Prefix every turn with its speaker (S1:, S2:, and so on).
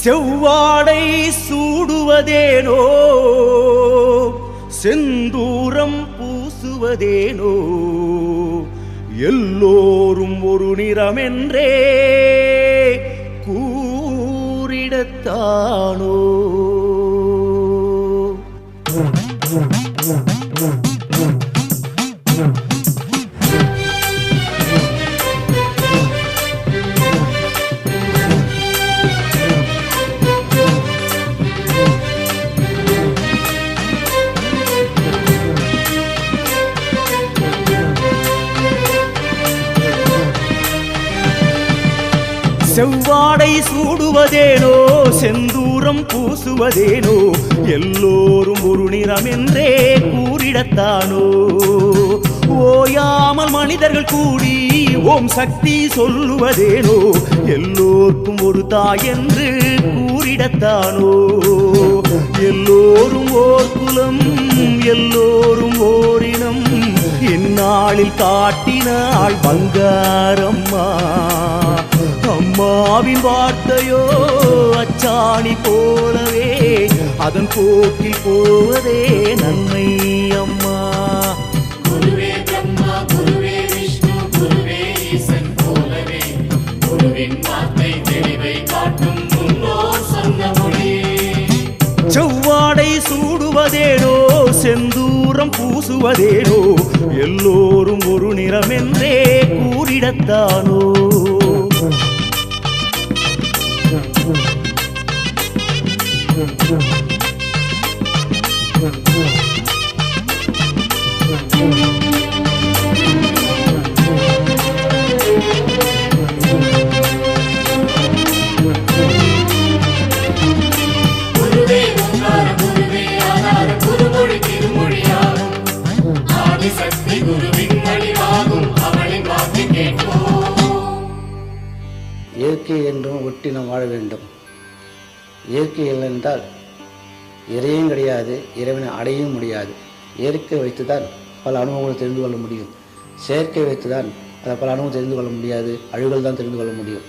S1: செவ்வாடை சூடுவதேனோ செந்தூரம் பூசுவதேனோ எல்லோரும் ஒரு நிறமென்றே கூறிடத்தானோ செவ்வாடை சூடுவதேனோ செந்தூரம் பூசுவதேனோ எல்லோரும் ஒரு நிறம் என்றே கூறிடத்தானோ. ஓயாமல் மனிதர்கள் கூடி ஓம் சக்தி சொல்லுவதேனோ எல்லோருக்கும் ஒரு தாய் என்று கூறிடத்தானோ. எல்லோரும் ஓர் குலம் எல்லோரும் ஓரினம் இந்நாளில் காட்டினாள் பங்காரம்மா. அம்மாவின் வார்த்தையோ அச்சாணி போலவே அதன் போக்கில் போவதே நன்மை அம்மா.
S2: குருவே பிரம்மா குருவே விஷ்ணு குருவே ஈசன் போலவே. குருவின் வார்த்தை தெளிவை காட்டும் முன்னோர் சொன்ன மொழி.
S1: செவ்வாடை சூடுவதேனோ செந்தூரம் பூசுவதேனோ எல்லோரும் ஒரு நிறமென்றே கூறிடத்தானோ.
S3: இயற்கை என்றும் ஒட்டி நாம் வாழ வேண்டும். இயற்கை இல்லை என்றால் இறையும் கிடையாது இறைவனை அடையவும் முடியாது. இயற்கை வைத்து தான் பல அனுபவங்களை தெரிந்து கொள்ள முடியும். செயற்கை வைத்துதான் அதை பல அனுபவம் தெரிந்து கொள்ள முடியாது. அழுகல் தான் தெரிந்து கொள்ள முடியும்.